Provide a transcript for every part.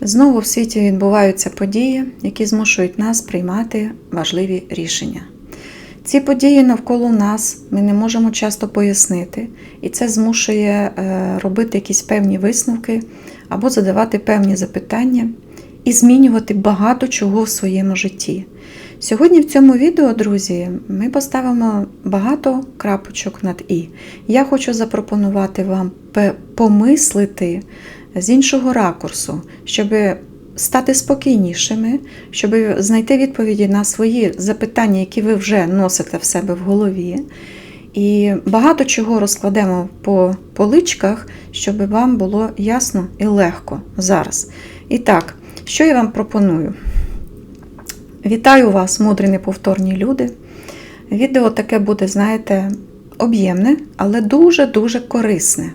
Знову в світі відбуваються події, які змушують нас приймати важливі рішення. Ці події навколо нас ми не можемо часто пояснити, і це змушує е, робити якісь певні висновки або задавати певні запитання і змінювати багато чого в своєму житті. Сьогодні в цьому відео, друзі, ми поставимо багато крапочок над І. Я хочу запропонувати вам помислити з іншого ракурсу, щоб стати спокійнішими, щоб знайти відповіді на свої запитання, які ви вже носите в себе в голові. І багато чого розкладемо по поличках, щоб вам було ясно і легко зараз. І так, що я вам пропоную? Вітаю вас, мудрі неповторні люди. Відео таке буде, знаєте, об'ємне, але дуже-дуже корисне.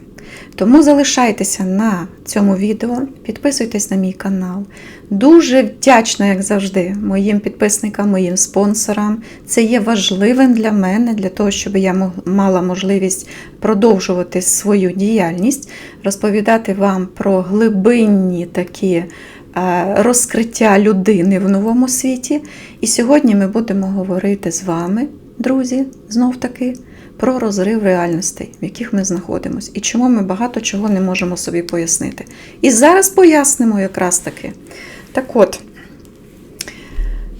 Тому залишайтеся на цьому відео, підписуйтесь на мій канал. Дуже вдячна, як завжди, моїм підписникам, моїм спонсорам. Це є важливим для мене, для того, щоб я мала можливість продовжувати свою діяльність, розповідати вам про глибинні такі е, розкриття людини в новому світі. І сьогодні ми будемо говорити з вами, друзі, знов таки, про розрив реальностей, в яких ми знаходимося, і чому ми багато чого не можемо собі пояснити. І зараз пояснимо якраз таки. Так от,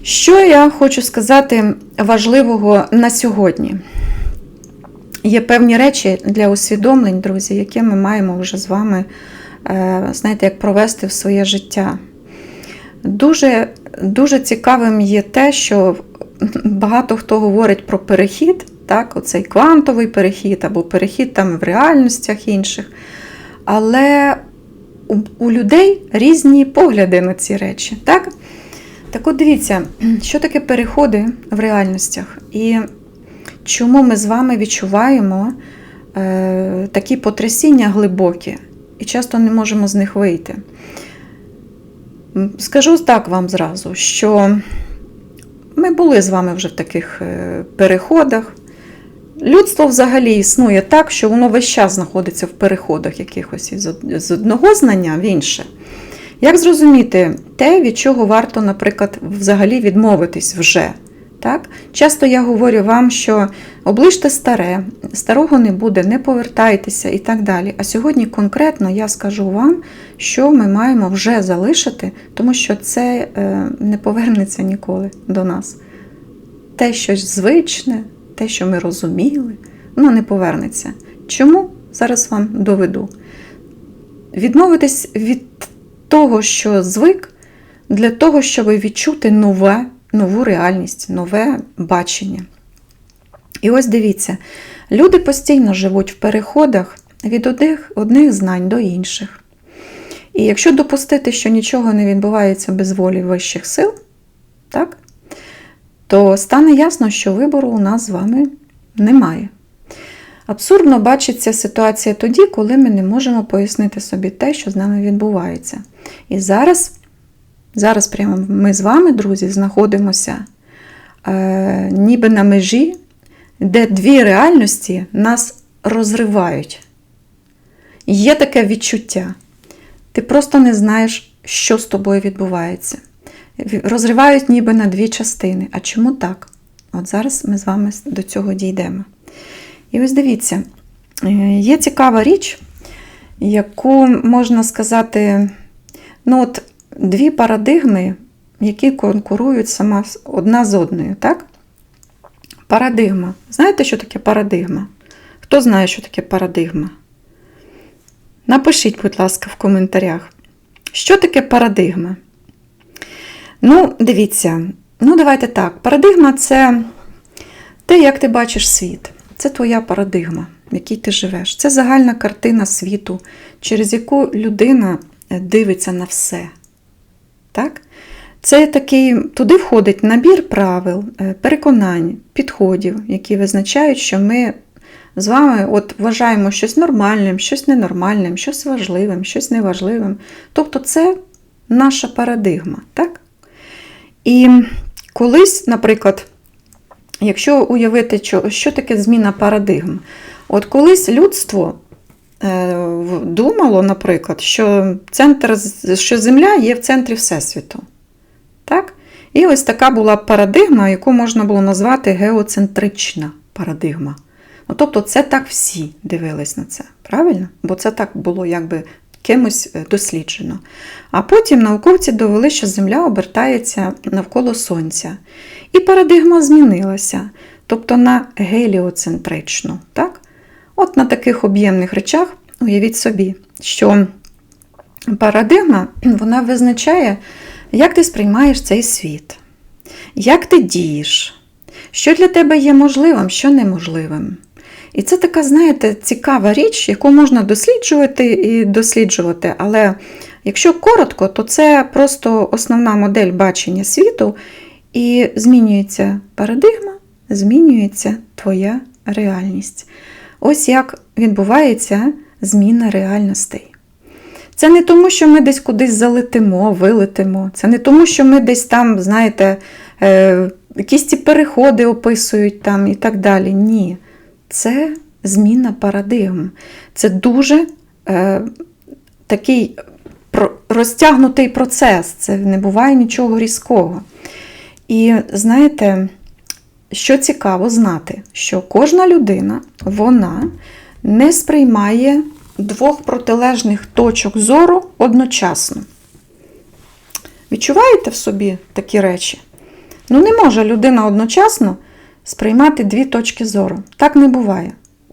що я хочу сказати важливого на сьогодні? Є певні речі для усвідомлень, друзі, які ми маємо вже з вами, е, знаєте, як провести в своє життя. Дуже, дуже цікавим є те, що багато хто говорить про перехід, так, оцей квантовий перехід або перехід там в реальностях інших. Але у, у людей різні погляди на ці речі. Так? Так от дивіться, що таке переходи в реальностях, і чому ми з вами відчуваємо е, такі потрясіння глибокі і часто не можемо з них вийти. Скажу так вам зразу, що ми були з вами вже в таких е, переходах. Людство взагалі існує так, що воно весь час знаходиться в переходах якихось з одного знання в інше. Як зрозуміти те, від чого варто, наприклад, взагалі відмовитись вже? Так? Часто я говорю вам, що оближте старе, старого не буде, не повертайтеся і так далі. А сьогодні конкретно я скажу вам, що ми маємо вже залишити, тому що це е, не повернеться ніколи до нас. Те щось звичне, те, що ми розуміли, воно не повернеться. Чому? Зараз вам доведу. Відмовитись від того, що звик, для того, щоб відчути нове, нову реальність, нове бачення. І ось дивіться, люди постійно живуть в переходах від одних, одних знань до інших. І якщо допустити, що нічого не відбувається без волі вищих сил, так, то стане ясно, що вибору у нас з вами немає. Абсурдно бачиться ситуація тоді, коли ми не можемо пояснити собі те, що з нами відбувається. І зараз, зараз прямо ми з вами, друзі, знаходимося е, ніби на межі, де дві реальності нас розривають. Є таке відчуття. Ти просто не знаєш, що з тобою відбувається. Розривають ніби на дві частини. А чому так? От зараз ми з вами до цього дійдемо. І ось дивіться, е, є цікава річ, яку можна сказати, ну от дві парадигми, які конкурують сама одна з одною, так? Парадигма. Знаєте, що таке парадигма? Хто знає, що таке парадигма? Напишіть, будь ласка, в коментарях. Що таке парадигма? Ну, дивіться, ну давайте так. Парадигма це те, як ти бачиш світ. Це твоя парадигма, в якій ти живеш. Це загальна картина світу, через яку людина е, дивиться на все. Так? Це такий, туди входить набір правил, е, переконань, підходів, які визначають, що ми з вами от вважаємо щось нормальним, щось ненормальним, щось важливим, щось неважливим. Тобто це наша парадигма. Так? І колись, наприклад, якщо уявити, що, що таке зміна парадигм, от колись людство е, думало, наприклад, що, центр, що Земля є в центрі Всесвіту. Так? І ось така була парадигма, яку можна було назвати геоцентрична парадигма. Ну, тобто, це так всі дивились на це, правильно? Бо це так було якби кимось е, досліджено. А потім науковці довели, що Земля обертається навколо Сонця. І парадигма змінилася, тобто на геліоцентричну. Так? От на таких об'ємних речах, уявіть собі, що парадигма вона визначає, як ти сприймаєш цей світ, як ти дієш, що для тебе є можливим, що неможливим. І це така, знаєте, цікава річ, яку можна досліджувати і досліджувати. Але якщо коротко, то це просто основна модель бачення світу, і змінюється парадигма, змінюється твоя реальність. Ось як відбувається зміна реальностей. Це не тому, що ми десь кудись залетимо, вилетимо. Це не тому, що ми десь там, знаєте, е, якісь ці переходи описують там і так далі. Ні. Це зміна парадигм. Це дуже е, такий розтягнутий процес. Це не буває нічого різкого. І знаєте, що цікаво знати, що кожна людина вона не сприймає двох протилежних точок зору одночасно. Відчуваєте в собі такі речі? Ну, не може людина одночасно сприймати дві точки зору. Так не буває.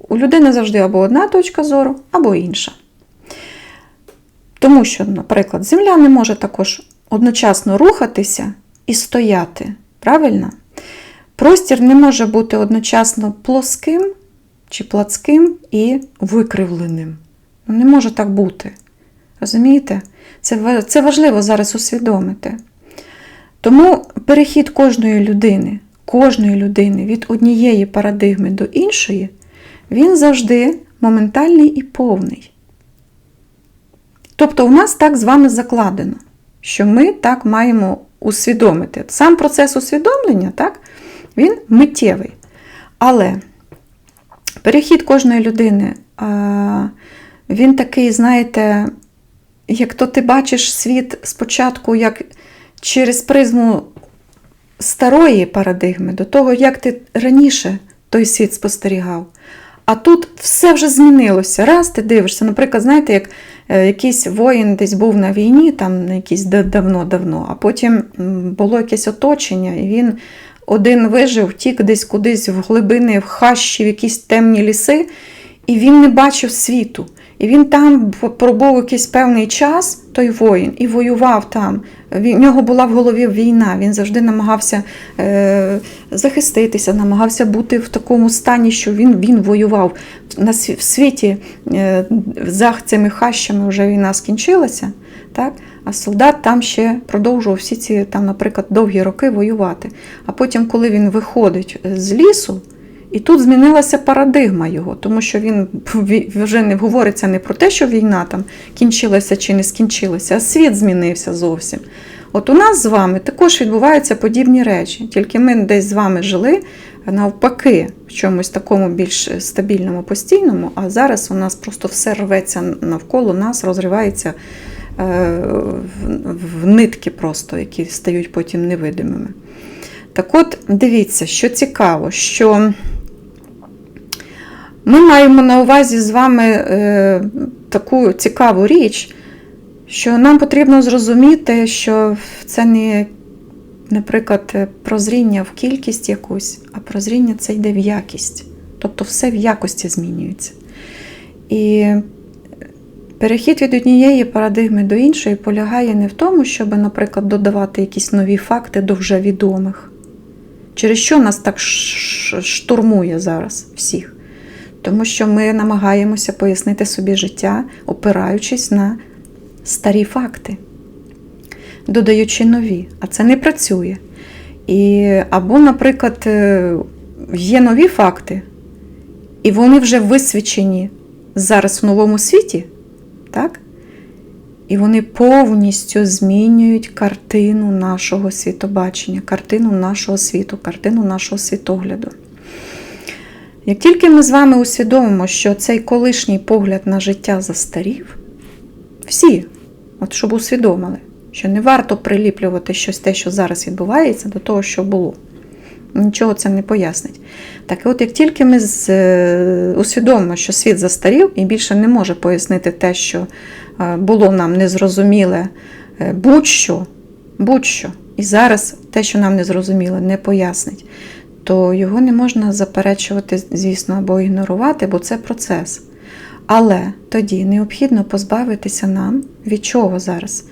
У людини завжди або одна точка зору, або інша. Тому що, наприклад, Земля не може також одночасно рухатися і стояти. Правильно? Простір не може бути одночасно плоским чи плацким і викривленим. Ну, не може так бути. Розумієте? Це, це важливо зараз усвідомити. Тому перехід кожної людини, кожної людини від однієї парадигми до іншої, він завжди моментальний і повний. Тобто, у нас так з вами закладено, що ми так маємо усвідомити. Сам процес усвідомлення, так, він миттєвий. Але перехід кожної людини, він такий, знаєте, як то ти бачиш світ спочатку як через призму старої парадигми, до того, як ти раніше той світ спостерігав. А тут все вже змінилося. Раз ти дивишся, наприклад, знаєте, як е, якийсь воїн десь був на війні, там якісь давно-давно, а потім було якесь оточення, і він один вижив, втік десь кудись в глибини, в хащі, в якісь темні ліси, і він не бачив світу. І він там пробув якийсь певний час, той воїн, і воював там. В нього була в голові війна. Він завжди намагався е, захиститися, намагався бути в такому стані, що він, він воював. На в світі е, за цими хащами вже війна скінчилася, так? а солдат там ще продовжував всі ці, там, наприклад, довгі роки воювати. А потім, коли він виходить з лісу, і тут змінилася парадигма його, тому що він вже не говориться не про те, що війна там кінчилася чи не скінчилася, а світ змінився зовсім. От у нас з вами також відбуваються подібні речі, тільки ми десь з вами жили навпаки в чомусь такому більш стабільному, постійному, а зараз у нас просто все рветься навколо нас, розривається е, в, нитки просто, які стають потім невидимими. Так от, дивіться, що цікаво, що ми маємо на увазі з вами е, таку цікаву річ, що нам потрібно зрозуміти, що це не, наприклад, прозріння в кількість якусь, а прозріння це йде в якість. Тобто все в якості змінюється. І перехід від однієї парадигми до іншої полягає не в тому, щоб, наприклад, додавати якісь нові факти до вже відомих. Через що нас так штурмує зараз всіх? Тому що ми намагаємося пояснити собі життя, опираючись на старі факти, додаючи нові, а це не працює. І, або, наприклад, е, є нові факти, і вони вже висвічені зараз в новому світі, так? І вони повністю змінюють картину нашого світобачення, картину нашого світу, картину нашого світогляду. Як тільки ми з вами усвідомимо, що цей колишній погляд на життя застарів, всі, от щоб усвідомили, що не варто приліплювати щось те, що зараз відбувається, до того, що було. Нічого це не пояснить. Так от, як тільки ми е, усвідомимо, що світ застарів і більше не може пояснити те, що е, було нам незрозуміле, е, будь-що, будь-що, і зараз те, що нам незрозуміле, не пояснить, то його не можна заперечувати, звісно, або ігнорувати, бо це процес. Але тоді необхідно позбавитися нам від чого зараз?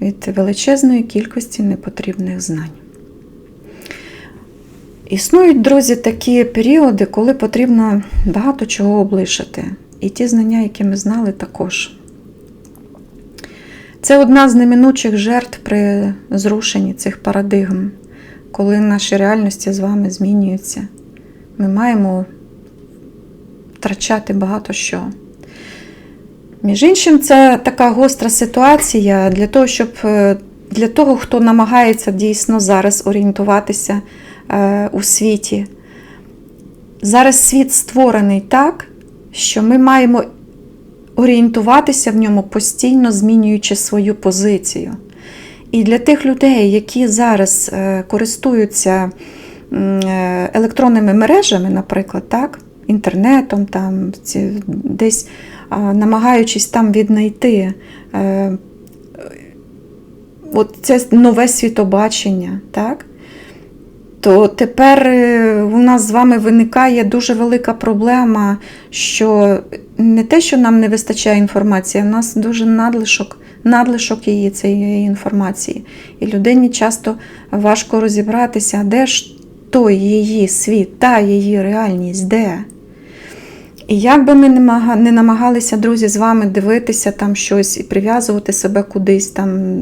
Від величезної кількості непотрібних знань. Існують, друзі, такі періоди, коли потрібно багато чого облишити. І ті знання, які ми знали, також. Це одна з неминучих жертв при зрушенні цих парадигм, коли наші реальності з вами змінюються. Ми маємо втрачати багато що. Між іншим, це така гостра ситуація для того, щоб е, для того, хто намагається дійсно зараз орієнтуватися е, у світі. Зараз світ створений так, що ми маємо орієнтуватися в ньому постійно змінюючи свою позицію. І для тих людей, які зараз е, користуються е, електронними мережами, наприклад, так, інтернетом, там, десь намагаючись там віднайти е, от це нове світобачення, так? То тепер е, у нас з вами виникає дуже велика проблема, що не те, що нам не вистачає інформації, в нас дуже надлишок, надлишок її цієї інформації. І людині часто важко розібратися, де ж той її світ, та її реальність, де. І як би ми не намагалися, друзі, з вами дивитися там щось і прив'язувати себе кудись, там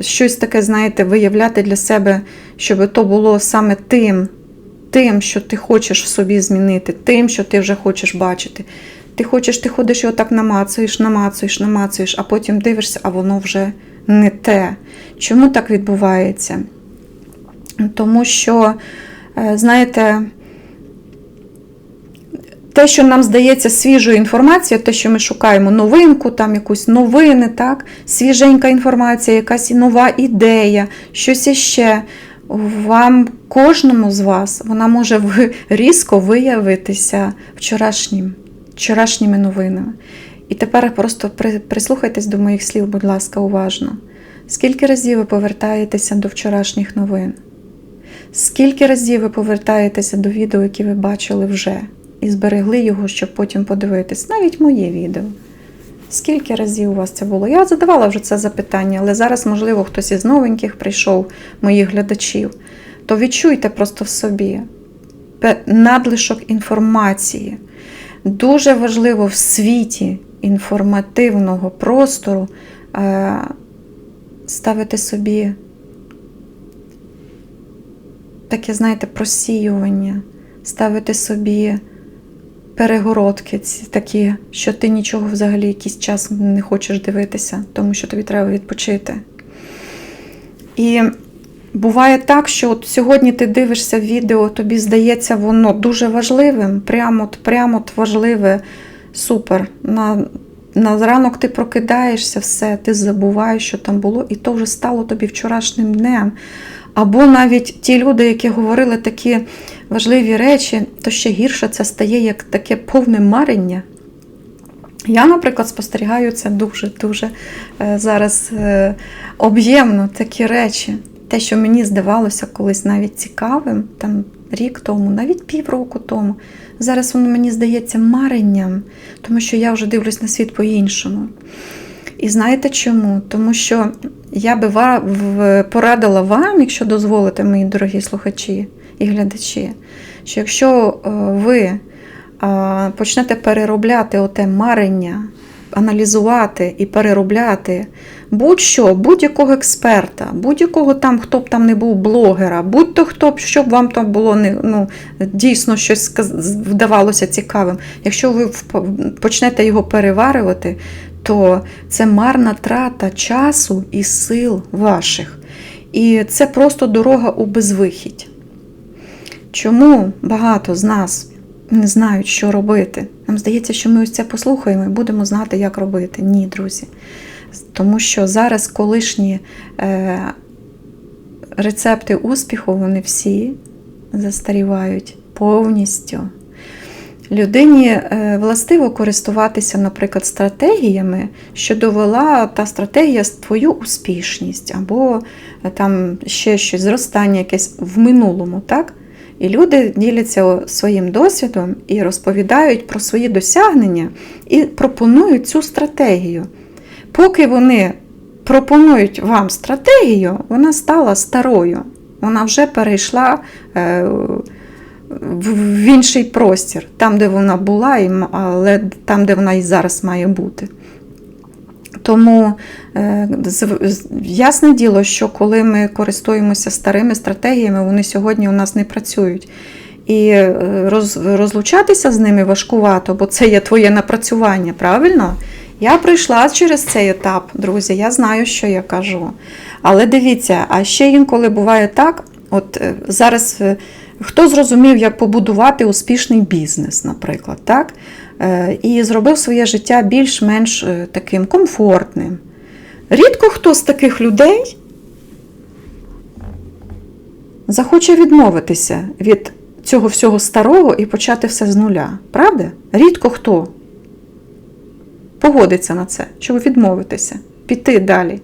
щось таке, знаєте, виявляти для себе, щоб то було саме тим, тим, що ти хочеш в собі змінити, тим, що ти вже хочеш бачити. Ти хочеш, ти ходиш і отак намацуєш, намацуєш, намацуєш, а потім дивишся, а воно вже не те. Чому так відбувається? Тому що, е, знаєте, те, що нам здається свіжою інформацією, те, що ми шукаємо новинку, там якусь новини, так, свіженька інформація, якась нова ідея, щось іще. Вам, кожному з вас, вона може різко виявитися вчорашнім, вчорашніми новинами. І тепер просто прислухайтесь до моїх слів, будь ласка, уважно. Скільки разів ви повертаєтеся до вчорашніх новин? Скільки разів ви повертаєтеся до відео, які ви бачили вже, і зберегли його, щоб потім подивитись, навіть моє відео. Скільки разів у вас це було? Я задавала вже це запитання, але зараз, можливо, хтось із новеньких прийшов, моїх глядачів, то відчуйте просто в собі надлишок інформації. Дуже важливо в світі інформативного простору е, ставити собі таке, знаєте, просіювання, ставити собі перегородки, такі, що ти нічого взагалі якийсь час не хочеш дивитися, тому що тобі треба відпочити. І буває так, що от сьогодні ти дивишся відео, тобі здається воно дуже важливим, прямо прямо важливе, супер. На, на ранок ти прокидаєшся, все, ти забуваєш, що там було, і то вже стало тобі вчорашнім днем. Або навіть ті люди, які говорили такі важливі речі, то ще гірше це стає як таке повне марення. Я, наприклад, спостерігаю це дуже-дуже е, зараз е, об'ємно такі речі. Те, що мені здавалося колись навіть цікавим, там рік тому, навіть півроку тому. Зараз воно мені здається маренням, тому що я вже дивлюсь на світ по-іншому. І знаєте чому? Тому що я би порадила вам, якщо дозволите, мої дорогі слухачі і глядачі, що якщо е, ви почнете переробляти оте марення, аналізувати і переробляти будь-що, будь-якого експерта, будь-якого там, хто б там не був блогера, будь-то хто б, щоб вам там було ну, дійсно щось вдавалося цікавим. Якщо ви почнете його переварювати, то це марна трата часу і сил ваших. І це просто дорога у безвихідь. Чому багато з нас не знають, що робити? Нам здається, що ми ось це послухаємо і будемо знати, як робити. Ні, друзі. Тому що зараз колишні е, рецепти успіху, вони всі застарівають повністю. Людині е, властиво користуватися, наприклад, стратегіями, що довела та стратегія твою успішність, або е, там ще щось, зростання якесь в минулому. так? І люди діляться своїм досвідом і розповідають про свої досягнення і пропонують цю стратегію. Поки вони пропонують вам стратегію, вона стала старою. Вона вже перейшла е, в в інший простір, там, де вона була, але там, де вона і зараз має бути. Тому е, ясне діло, що коли ми користуємося старими стратегіями, вони сьогодні у нас не працюють. І е, роз, розлучатися з ними важкувато, бо це є твоє напрацювання, правильно? Я пройшла через цей етап, друзі, я знаю, що я кажу. Але дивіться, а ще інколи буває так: от е, зараз хто зрозумів, як побудувати успішний бізнес, наприклад, так? Е, і зробив своє життя більш-менш е, таким комфортним. Рідко хто з таких людей захоче відмовитися від цього всього старого і почати все з нуля. Правда? Рідко хто погодиться на це, щоб відмовитися, піти далі.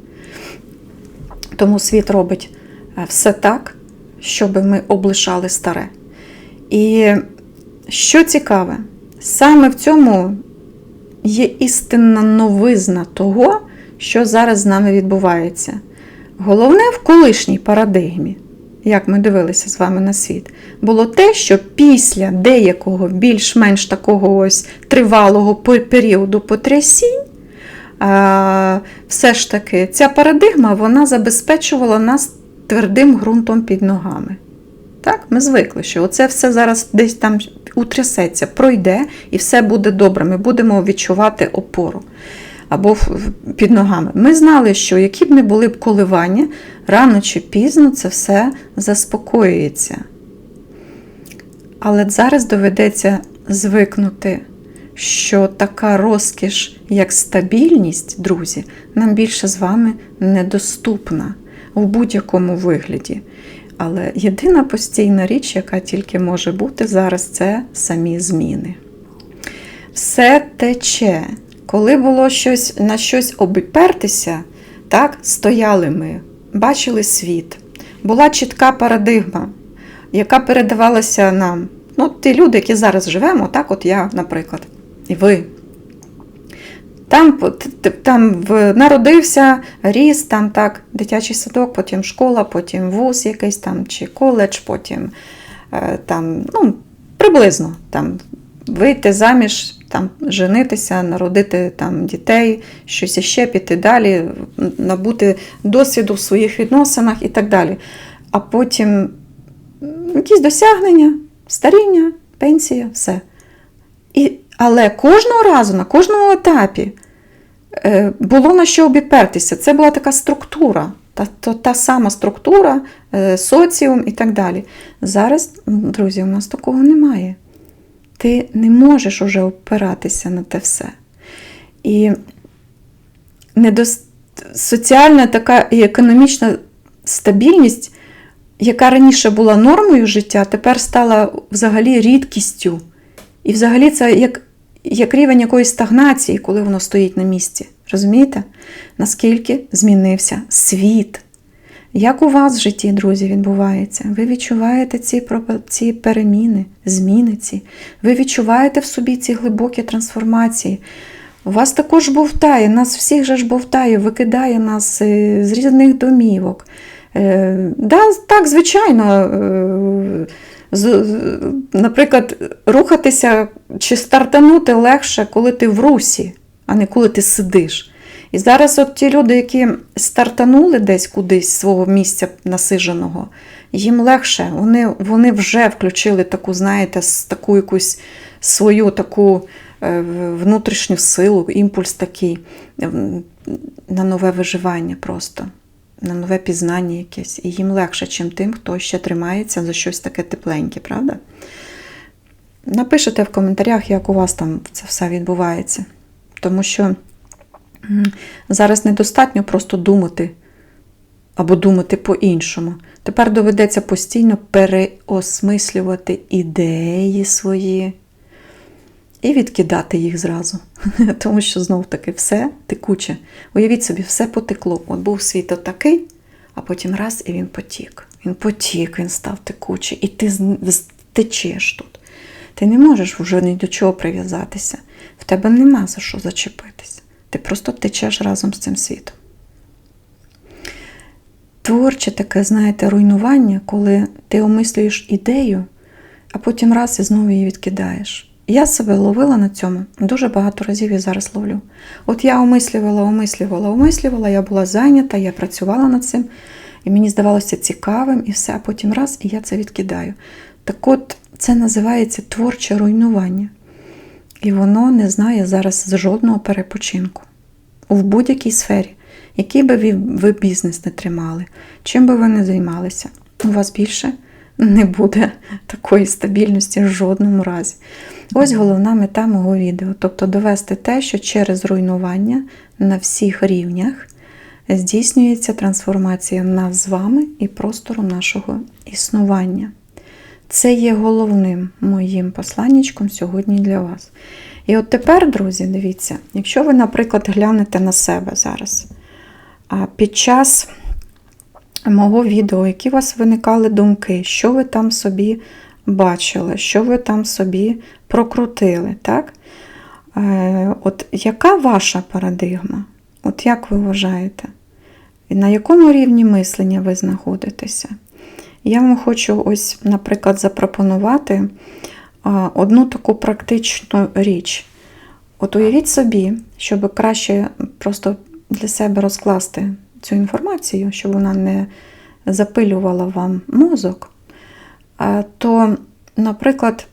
Тому світ робить е, все так, щоб ми облишали старе. І що цікаве, саме в цьому є істинна новизна того, що зараз з нами відбувається. Головне в колишній парадигмі, як ми дивилися з вами на світ, було те, що після деякого більш-менш такого ось тривалого періоду потрясінь, все ж таки ця парадигма вона забезпечувала нас твердим ґрунтом під ногами. Так, ми звикли, що оце все зараз десь там утрясеться, пройде і все буде добре. Ми будемо відчувати опору або під ногами. Ми знали, що які б не були б коливання, рано чи пізно це все заспокоюється. Але зараз доведеться звикнути, що така розкіш, як стабільність, друзі, нам більше з вами недоступна в будь-якому вигляді. Але єдина постійна річ, яка тільки може бути зараз, це самі зміни. Все тече. Коли було щось на щось обіпертися, так, стояли ми, бачили світ, була чітка парадигма, яка передавалася нам. Ну, ті люди, які зараз живемо, так, от я, наприклад, і ви. Там, там народився, ріс, там так, дитячий садок, потім школа, потім вуз якийсь там, чи коледж, потім е, там, ну, приблизно там, вийти заміж, там, женитися, народити там, дітей, щось іще, піти далі, набути досвіду в своїх відносинах і так далі. А потім якісь досягнення, старіння, пенсія, все. І, але кожного разу, на кожному етапі е, було на що обіпертися. Це була така структура, та, то, та сама структура, е, соціум і так далі. Зараз, друзі, у нас такого немає. Ти не можеш уже опиратися на те все. І недос... соціальна така і економічна стабільність, яка раніше була нормою життя, тепер стала взагалі рідкістю. І взагалі це як, як рівень якоїсь стагнації, коли воно стоїть на місці. Розумієте? Наскільки змінився світ? Як у вас в житті, друзі, відбувається? Ви відчуваєте ці, ці переміни, зміни ці. Ви відчуваєте в собі ці глибокі трансформації. У вас також бовтає, нас всіх же ж бовтає, викидає нас е, з різних домівок. Е, да, так, звичайно, е, наприклад, рухатися чи стартанути легше, коли ти в русі, а не коли ти сидиш. І зараз от ті люди, які стартанули десь кудись свого місця насиженого, їм легше, вони, вони вже включили таку, знаєте, таку якусь свою таку е, внутрішню силу, імпульс такий на нове виживання просто. На нове пізнання якесь. І їм легше, чим тим, хто ще тримається за щось таке тепленьке, правда? Напишите в коментарях, як у вас там це все відбувається. Тому що зараз недостатньо просто думати або думати по-іншому. Тепер доведеться постійно переосмислювати ідеї свої і відкидати їх зразу. Тому що знов таки все текуче. Уявіть собі, все потекло. От був світ отакий, а потім раз і він потік. Він потік, він став текучий, і ти течеш тут. Ти не можеш вже ні до чого прив'язатися. В тебе нема за що зачепитися. Ти просто течеш разом з цим світом. Творче таке, знаєте, руйнування, коли ти омислюєш ідею, а потім раз і знову її відкидаєш. Я себе ловила на цьому дуже багато разів і зараз ловлю. От я омислювала, омислювала, омислювала, я була зайнята, я працювала над цим, і мені здавалося цікавим, і все, а потім раз, і я це відкидаю. Так от, це називається творче руйнування. І воно не знає зараз жодного перепочинку в будь-якій сфері, який би ви бізнес не тримали, чим би ви не займалися, у вас більше не буде такої стабільності в жодному разі. Ось головна мета мого відео, тобто довести те, що через руйнування на всіх рівнях здійснюється трансформація нас з вами і простору нашого існування. Це є головним моїм посланнячком сьогодні для вас. І от тепер, друзі, дивіться, якщо ви, наприклад, глянете на себе зараз, а під час мого відео, які у вас виникали думки, що ви там собі бачили, що ви там собі прокрутили, так? Е, От яка ваша парадигма? От як ви вважаєте? На якому рівні мислення ви знаходитеся? Я вам хочу, ось, наприклад, запропонувати одну таку практичну річ. От уявіть собі, щоб краще просто для себе розкласти цю інформацію, щоб вона не запилювала вам мозок, то, наприклад,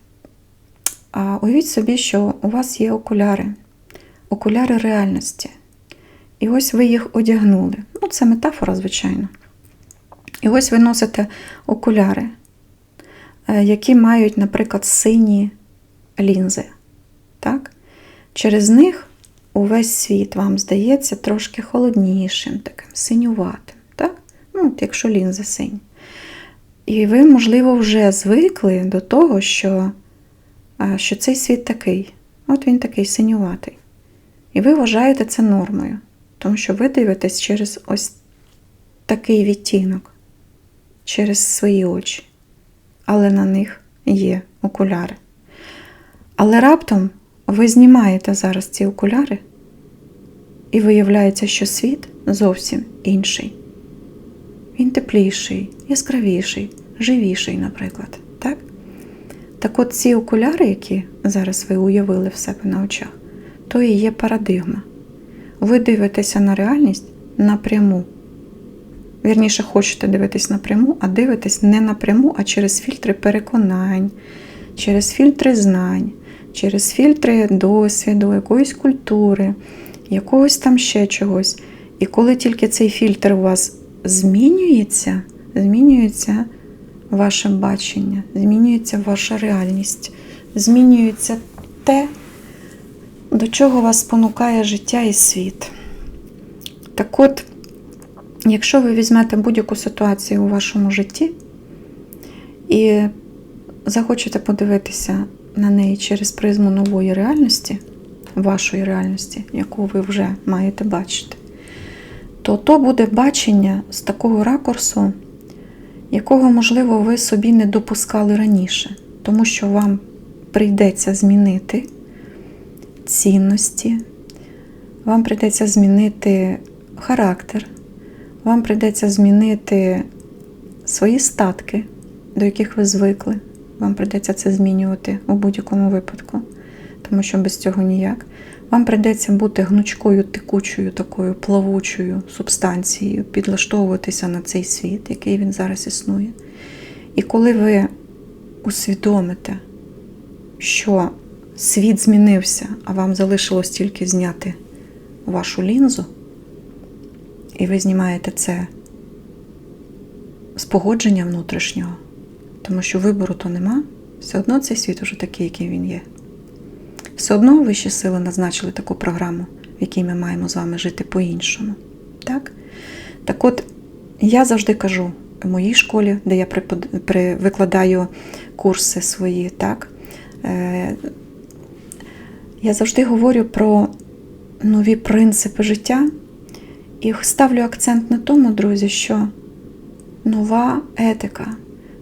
уявіть собі, що у вас є окуляри, окуляри реальності. І ось ви їх одягнули. Ну, це метафора, звичайно. І ось ви носите окуляри, е, які мають, наприклад, сині лінзи. Так? Через них увесь світ вам здається трошки холоднішим, таким синюватим. Так? Ну, от якщо лінзи сині. І ви, можливо, вже звикли до того, що, е, що цей світ такий. От він такий синюватий. І ви вважаєте це нормою, тому що ви дивитесь через ось такий відтінок через свої очі, але на них є окуляри. Але раптом ви знімаєте зараз ці окуляри, і виявляється, що світ зовсім інший. Він тепліший, яскравіший, живіший, наприклад. Так? Так от ці окуляри, які зараз ви уявили в себе на очах, то і є парадигма. Ви дивитеся на реальність напряму. Вірніше, хочете дивитись напряму, а дивитесь не напряму, а через фільтри переконань, через фільтри знань, через фільтри досвіду, якоїсь культури, якогось там ще чогось. І коли тільки цей фільтр у вас змінюється, змінюється ваше бачення, змінюється ваша реальність, змінюється те, до чого вас спонукає життя і світ. Так от, якщо ви візьмете будь-яку ситуацію у вашому житті і захочете подивитися на неї через призму нової реальності, вашої реальності, яку ви вже маєте бачити, то то буде бачення з такого ракурсу, якого, можливо, ви собі не допускали раніше, тому що вам прийдеться змінити цінності, вам прийдеться змінити характер, вам прийдеться змінити свої статки, до яких ви звикли. Вам прийдеться це змінювати у будь-якому випадку, тому що без цього ніяк. Вам прийдеться бути гнучкою, текучою, такою плавучою субстанцією, підлаштовуватися на цей світ, який він зараз існує. І коли ви усвідомите, що світ змінився, а вам залишилось тільки зняти вашу лінзу, і ви знімаєте це з погодження внутрішнього, тому що вибору то нема, все одно цей світ уже такий, який він є. Все одно вищі сили назначили таку програму, в якій ми маємо з вами жити по-іншому. Так? Так от, я завжди кажу в моїй школі, де я викладаю курси свої, так? Е, я завжди говорю про нові принципи життя і ставлю акцент на тому, друзі, що нова етика,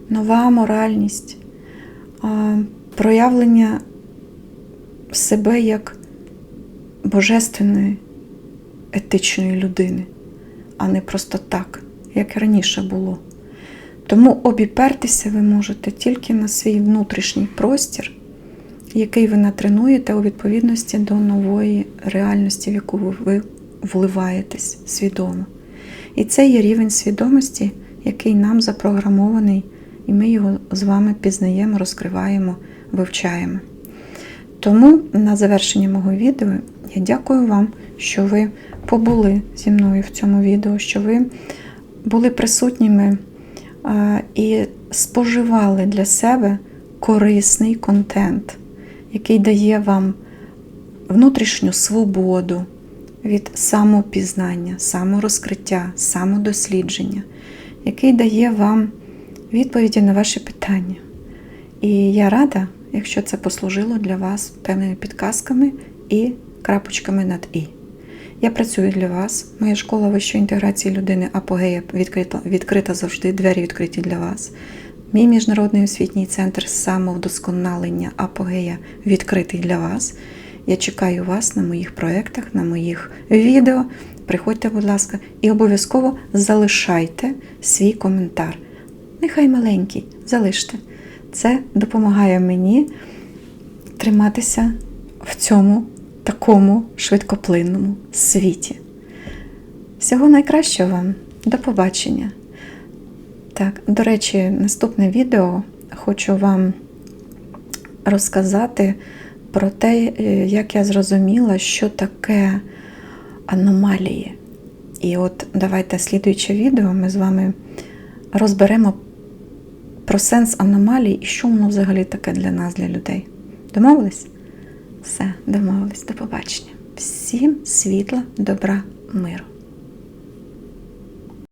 нова моральність, проявлення себе як божественної етичної людини, а не просто так, як раніше було. Тому обіпертися ви можете тільки на свій внутрішній простір, який ви натренуєте у відповідності до нової реальності, в яку ви вливаєтесь свідомо. І це є рівень свідомості, який нам запрограмований, і ми його з вами пізнаємо, розкриваємо, вивчаємо. Тому на завершення мого відео я дякую вам, що ви побули зі мною в цьому відео, що ви були присутніми і споживали для себе корисний контент, який дає вам внутрішню свободу від самопізнання, саморозкриття, самодослідження, який дає вам відповіді на ваші питання. І я рада, якщо це послужило для вас певними підказками і крапочками над І. Я працюю для вас. Моя школа вищої інтеграції людини Апогея відкрита, відкрита завжди, двері відкриті для вас. Мій міжнародний освітній центр самовдосконалення Апогея відкритий для вас. Я чекаю вас на моїх проєктах, на моїх відео. Приходьте, будь ласка, і обов'язково залишайте свій коментар. Нехай маленький, залиште. Це допомагає мені триматися в цьому такому швидкоплинному світі. Всього найкращого вам, до побачення. Так, до речі, наступне відео хочу вам розказати про те, е, як я зрозуміла, що таке аномалії. І от давайте слідуюче відео ми з вами розберемо про сенс аномалії і що воно взагалі таке для нас, для людей. Домовились? Все, домовились. До побачення. Всім світла, добра, миру.